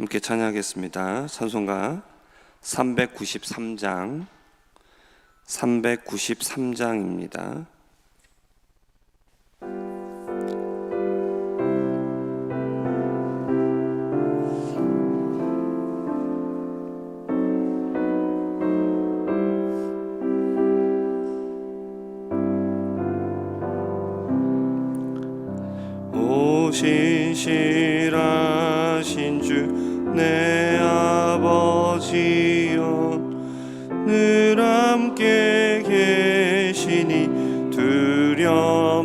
함께 찬양하겠습니다. 찬송가 393장 393장입니다. 아버지여 늘 함께 계시니 두려움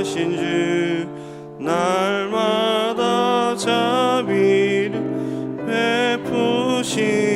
오시시라신 주 날마다 자비를 베푸시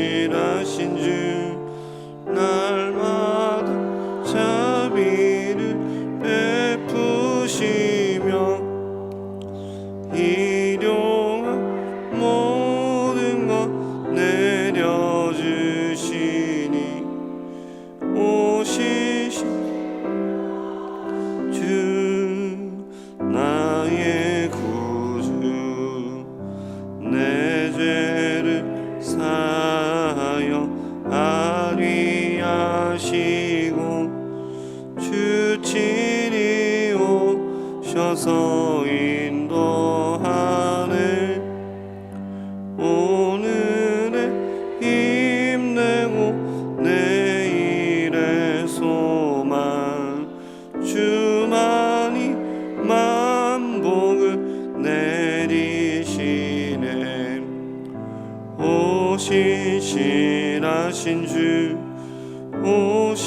오신실하신 주 아리하시고 주 친히 오셔서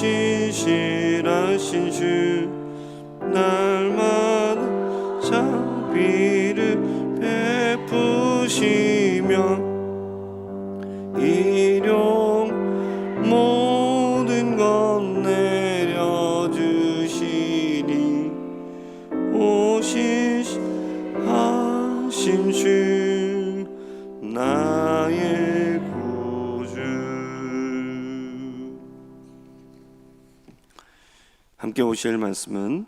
오시시라신 주날 함께 오실 말씀은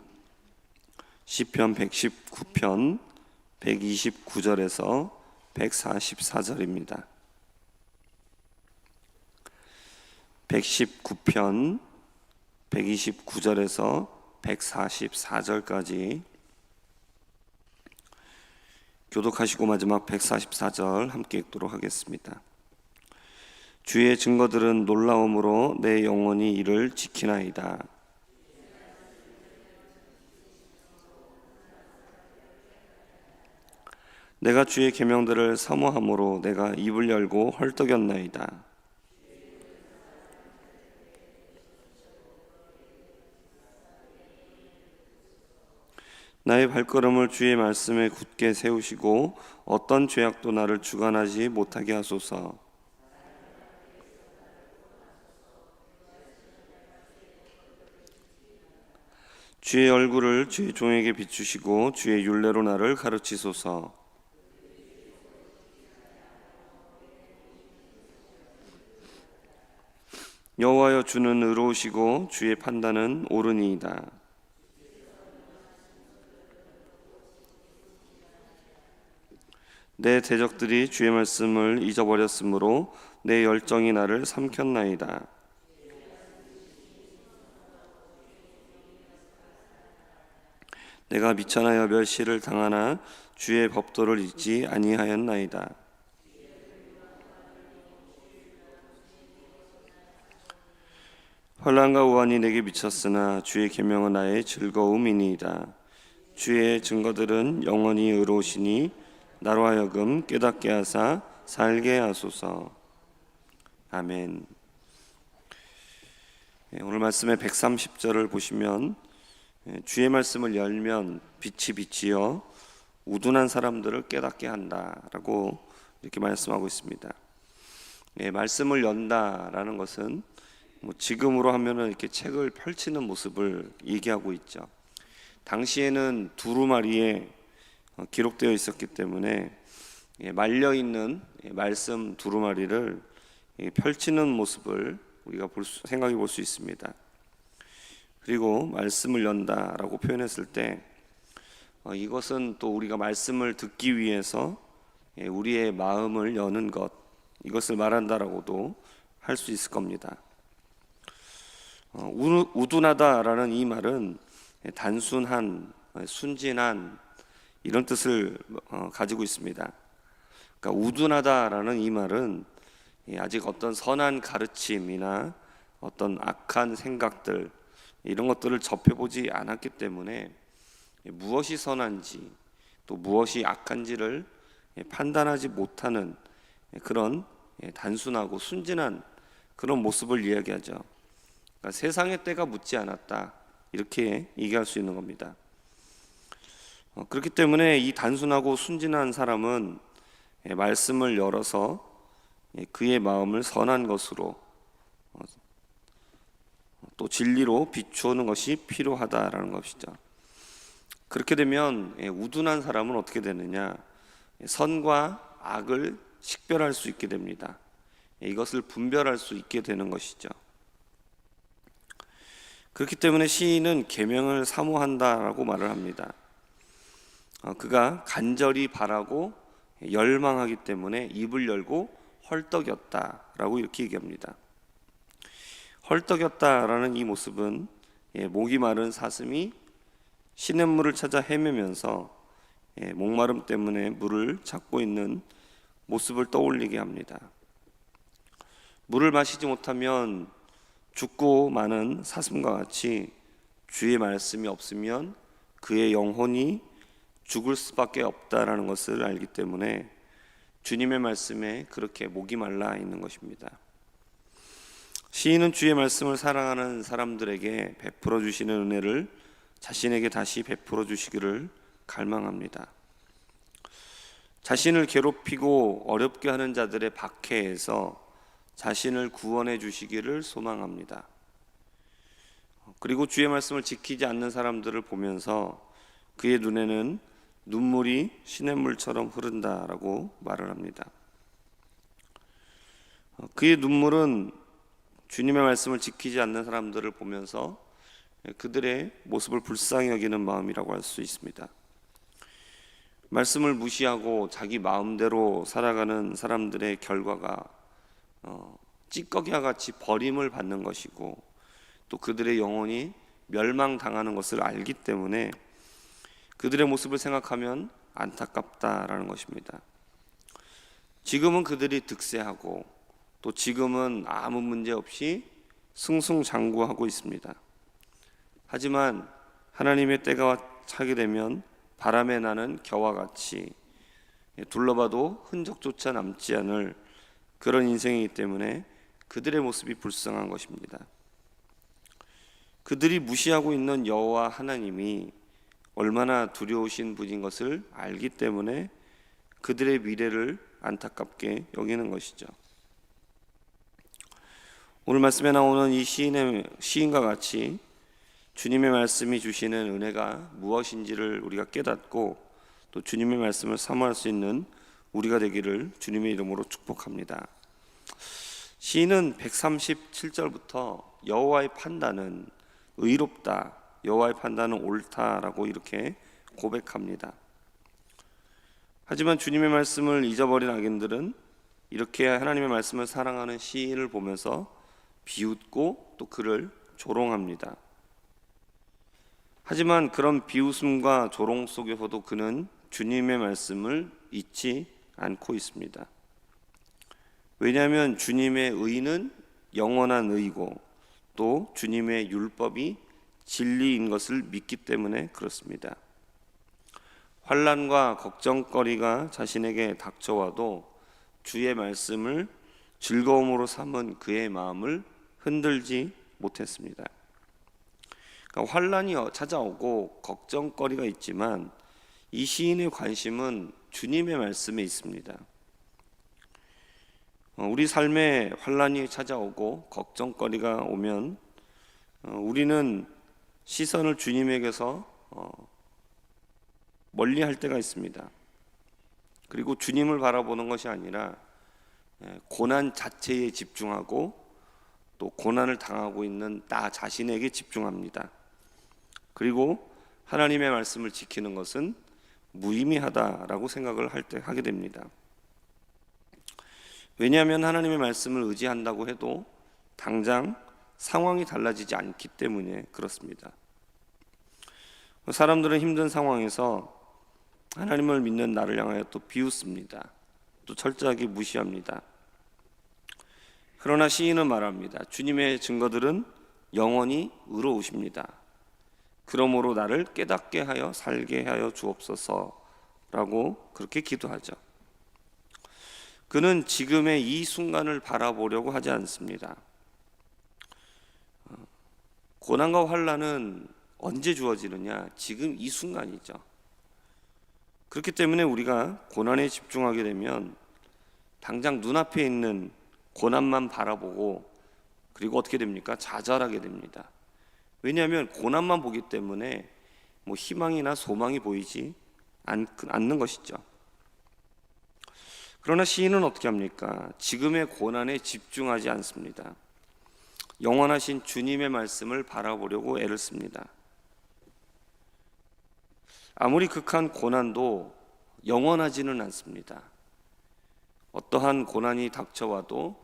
시편 119편 129절에서 144절입니다. 119편 129절에서 144절까지 교독하시고 마지막 144절 함께 읽도록 하겠습니다. 주의 증거들은 놀라움으로 내 영혼이 이를 지키나이다. 내가 주의 계명들을 사모함으로 내가 입을 열고 헐떡였나이다. 나의 발걸음을 주의 말씀에 굳게 세우시고 어떤 죄악도 나를 주관하지 못하게 하소서. 주의 얼굴을 주의 종에게 비추시고 주의 율례로 나를 가르치소서. 여호와여 주는 의로우시고 주의 판단은 옳으니이다. 내 대적들이 주의 말씀을 잊어버렸으므로 내 열정이 나를 삼켰나이다. 내가 미천하여 멸시를 당하나 주의 법도를 잊지 아니하였나이다. 환란과 우환이 내게 미쳤으나 주의 계명은 나의 즐거움이니이다. 주의 증거들은 영원히 의로우시니 나로 하여금 깨닫게 하사 살게 하소서. 아멘. 예, 오늘 말씀의 130절을 보시면 예, 주의 말씀을 열면 빛이 빛이여 우둔한 사람들을 깨닫게 한다라고 이렇게 말씀하고 있습니다. 예, 말씀을 연다라는 것은 뭐 지금으로 하면은 이렇게 책을 펼치는 모습을 얘기하고 있죠. 당시에는 두루마리에 어, 기록되어 있었기 때문에 예, 말려 있는 예, 말씀 두루마리를 예, 펼치는 모습을 우리가 볼 수, 생각해 볼 수 있습니다. 그리고 말씀을 연다라고 표현했을 때 어, 이것은 또 우리가 말씀을 듣기 위해서 예, 우리의 마음을 여는 것 이것을 말한다라고도 할 수 있을 겁니다. 어, 우- 우둔하다라는 이 말은 단순한, 어, 순진한 이런 뜻을 어, 가지고 있습니다. 그러니까 우둔하다라는 이 말은 예, 아직 어떤 선한 가르침이나 어떤 악한 생각들 이런 것들을 접해보지 않았기 때문에 예, 무엇이 선한지 또 무엇이 악한지를 예, 판단하지 못하는 예, 그런 예, 단순하고 순진한 그런 모습을 이야기하죠. 그러니까 세상의 때가 묻지 않았다 이렇게 얘기할 수 있는 겁니다. 어, 그렇기 때문에 이 단순하고 순진한 사람은 예, 말씀을 열어서 예, 그의 마음을 선한 것으로 어, 또 진리로 비추는 것이 필요하다라는 것이죠. 그렇게 되면 예, 우둔한 사람은 어떻게 되느냐? 예, 선과 악을 식별할 수 있게 됩니다. 예, 이것을 분별할 수 있게 되는 것이죠. 그렇기 때문에 시인은 계명을 사모한다라고 말을 합니다. 어, 그가 간절히 바라고 열망하기 때문에 입을 열고 헐떡였다라고 이렇게 얘기합니다. 헐떡였다라는 이 모습은 예, 목이 마른 사슴이 시냇물을 찾아 헤매면서 예, 목마름 때문에 물을 찾고 있는 모습을 떠올리게 합니다. 물을 마시지 못하면 죽고 마는 사슴과 같이 주의 말씀이 없으면 그의 영혼이 죽을 수밖에 없다라는 것을 알기 때문에 주님의 말씀에 그렇게 목이 말라 있는 것입니다. 시인은 주의 말씀을 사랑하는 사람들에게 베풀어 주시는 은혜를 자신에게 다시 베풀어 주시기를 갈망합니다. 자신을 괴롭히고 어렵게 하는 자들의 박해에서 자신을 구원해 주시기를 소망합니다. 그리고 주의 말씀을 지키지 않는 사람들을 보면서 그의 눈에는 눈물이 시냇물처럼 흐른다라고 말을 합니다. 그의 눈물은 주님의 말씀을 지키지 않는 사람들을 보면서 그들의 모습을 불쌍히 여기는 마음이라고 할 수 있습니다. 말씀을 무시하고 자기 마음대로 살아가는 사람들의 결과가 어, 찌꺼기와 같이 버림을 받는 것이고 또 그들의 영혼이 멸망당하는 것을 알기 때문에 그들의 모습을 생각하면 안타깝다라는 것입니다. 지금은 그들이 득세하고 또 지금은 아무 문제 없이 승승장구하고 있습니다. 하지만 하나님의 때가 차게 되면 바람에 나는 겨와 같이 둘러봐도 흔적조차 남지 않을 그런 인생이기 때문에 그들의 모습이 불쌍한 것입니다. 그들이 무시하고 있는 여호와 하나님이 얼마나 두려우신 분인 것을 알기 때문에 그들의 미래를 안타깝게 여기는 것이죠. 오늘 말씀에 나오는 이 시인의 시인과 같이 주님의 말씀이 주시는 은혜가 무엇인지를 우리가 깨닫고 또 주님의 말씀을 사모할 수 있는 우리가 되기를 주님의 이름으로 축복합니다. 시인은 137절부터 여호와의 판단은 의롭다, 여호와의 판단은 옳다라고 이렇게 고백합니다. 하지만 주님의 말씀을 잊어버린 악인들은 이렇게 하나님의 말씀을 사랑하는 시인을 보면서 비웃고 또 그를 조롱합니다. 하지만 그런 비웃음과 조롱 속에서도 그는 주님의 말씀을 잊지 않고 있습니다. 왜냐하면 주님의 의는 영원한 의고 또 주님의 율법이 진리인 것을 믿기 때문에 그렇습니다. 환란과 걱정거리가 자신에게 닥쳐와도 주의 말씀을 즐거움으로 삼은 그의 마음을 흔들지 못했습니다. 그러니까 환란이 찾아오고 걱정거리가 있지만 이 시인의 관심은 주님의 말씀에 있습니다. 어, 우리 삶에 환란이 찾아오고 걱정거리가 오면 어, 우리는 시선을 주님에게서 어, 멀리 할 때가 있습니다. 그리고 주님을 바라보는 것이 아니라 예, 고난 자체에 집중하고 또 고난을 당하고 있는 나 자신에게 집중합니다. 그리고 하나님의 말씀을 지키는 것은 무의미하다라고 생각을 할 때 하게 됩니다. 왜냐하면 하나님의 말씀을 의지한다고 해도 당장 상황이 달라지지 않기 때문에 그렇습니다. 사람들은 힘든 상황에서 하나님을 믿는 나를 향하여 또 비웃습니다. 또 철저하게 무시합니다. 그러나 시인은 말합니다. 주님의 증거들은 영원히 의로우십니다. 그러므로 나를 깨닫게 하여 살게 하여 주옵소서라고 그렇게 기도하죠. 그는 지금의 이 순간을 바라보려고 하지 않습니다. 어, 고난과 환란은 언제 주어지느냐? 지금 이 순간이죠. 그렇기 때문에 우리가 고난에 집중하게 되면 당장 눈앞에 있는 고난만 바라보고 그리고 어떻게 됩니까? 좌절하게 됩니다. 왜냐하면 고난만 보기 때문에 뭐 희망이나 소망이 보이지 않는 것이죠. 그러나 시인은 어떻게 합니까? 지금의 고난에 집중하지 않습니다. 영원하신 주님의 말씀을 바라보려고 애를 씁니다. 아무리 극한 고난도 영원하지는 않습니다. 어떠한 고난이 닥쳐와도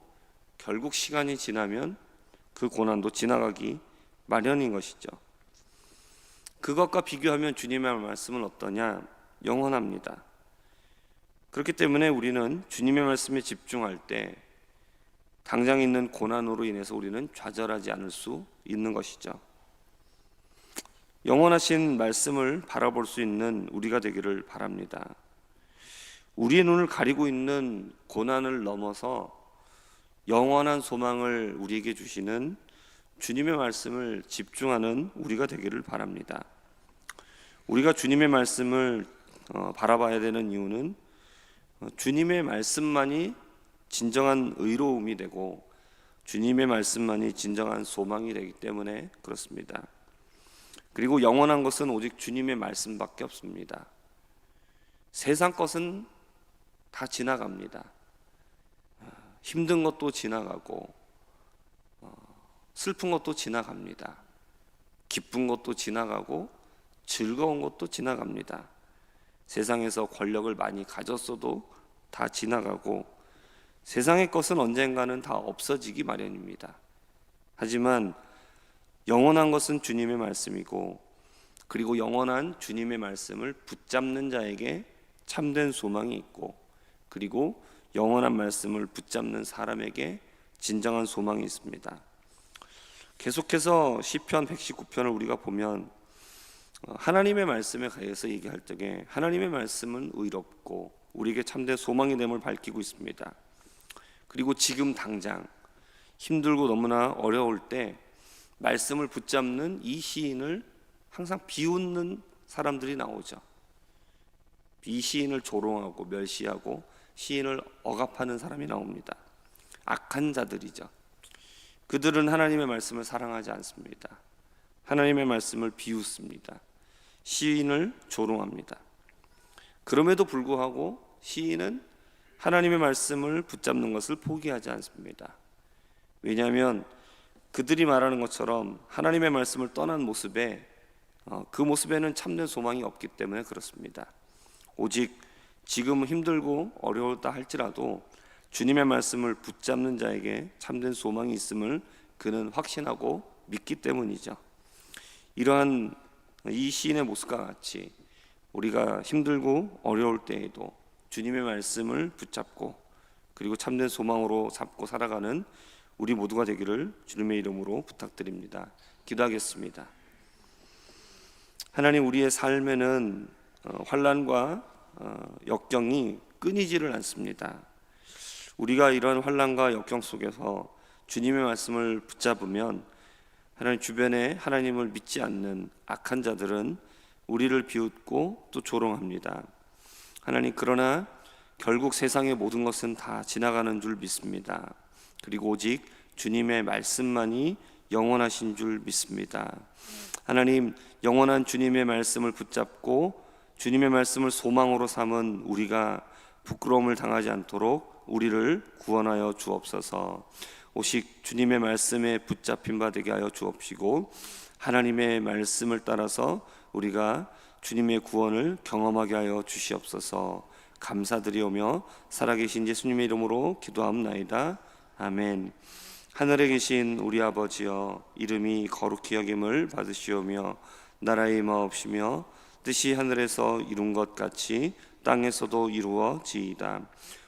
결국 시간이 지나면 그 고난도 지나가기 마련인 것이죠. 그것과 비교하면 주님의 말씀은 어떠냐? 영원합니다. 그렇기 때문에 우리는 주님의 말씀에 집중할 때 당장 있는 고난으로 인해서 우리는 좌절하지 않을 수 있는 것이죠. 영원하신 말씀을 바라볼 수 있는 우리가 되기를 바랍니다. 우리의 눈을 가리고 있는 고난을 넘어서 영원한 소망을 우리에게 주시는 주님의 말씀을 집중하는 우리가 되기를 바랍니다. 우리가 주님의 말씀을 어, 바라봐야 되는 이유는 어, 주님의 말씀만이 진정한 의로움이 되고 주님의 말씀만이 진정한 소망이 되기 때문에 그렇습니다. 그리고 영원한 것은 오직 주님의 말씀밖에 없습니다. 세상 것은 다 지나갑니다. 아, 힘든 것도 지나가고 어, 슬픈 것도 지나갑니다. 기쁜 것도 지나가고 즐거운 것도 지나갑니다. 세상에서 권력을 많이 가졌어도 다 지나가고 세상의 것은 언젠가는 다 없어지기 마련입니다. 하지만 영원한 것은 주님의 말씀이고 그리고 영원한 주님의 말씀을 붙잡는 자에게 참된 소망이 있고 그리고 영원한 말씀을 붙잡는 사람에게 진정한 소망이 있습니다. 계속해서 시편 119편을 우리가 보면 어, 하나님의 말씀에 관해서 얘기할 적에 하나님의 말씀은 의롭고 우리에게 참된 소망이 됨을 밝히고 있습니다. 그리고 지금 당장 힘들고 너무나 어려울 때 말씀을 붙잡는 이 시인을 항상 비웃는 사람들이 나오죠. 이 시인을 조롱하고 멸시하고 시인을 억압하는 사람이 나옵니다. 악한 자들이죠. 그들은 하나님의 말씀을 사랑하지 않습니다. 하나님의 말씀을 비웃습니다. 시인을 조롱합니다. 그럼에도 불구하고 시인은 하나님의 말씀을 붙잡는 것을 포기하지 않습니다. 왜냐하면 그들이 말하는 것처럼 하나님의 말씀을 떠난 모습에 어, 그 모습에는 참된 소망이 없기 때문에 그렇습니다. 오직 지금 힘들고 어려웠다 할지라도 주님의 말씀을 붙잡는 자에게 참된 소망이 있음을 그는 확신하고 믿기 때문이죠. 이러한 이 시인의 모습과 같이 우리가 힘들고 어려울 때에도 주님의 말씀을 붙잡고 그리고 참된 소망으로 잡고 살아가는 우리 모두가 되기를 주님의 이름으로 부탁드립니다. 기도하겠습니다. 하나님 우리의 삶에는 어, 환란과 어, 역경이 끊이지를 않습니다. 우리가 이런 환란과 역경 속에서 주님의 말씀을 붙잡으면 하나님 주변에 하나님을 믿지 않는 악한 자들은 우리를 비웃고 또 조롱합니다. 하나님 그러나 결국 세상의 모든 것은 다 지나가는 줄 믿습니다. 그리고 오직 주님의 말씀만이 영원하신 줄 믿습니다. 하나님 영원한 주님의 말씀을 붙잡고 주님의 말씀을 소망으로 삼은 우리가 부끄러움을 당하지 않도록 우리를 구원하여 주옵소서. 오직 주님의 말씀에 붙잡힌 바 되게 하여 주옵시고 하나님의 말씀을 따라서 우리가 주님의 구원을 경험하게 하여 주시옵소서. 감사드리오며 살아계신 예수님의 이름으로 기도함나이다. 아멘. 하늘에 계신 우리 아버지여 이름이 거룩히 여김을 받으시오며 나라의 임하옵시며 뜻이 하늘에서 이룬 것 같이 땅에서도 이루어지이다.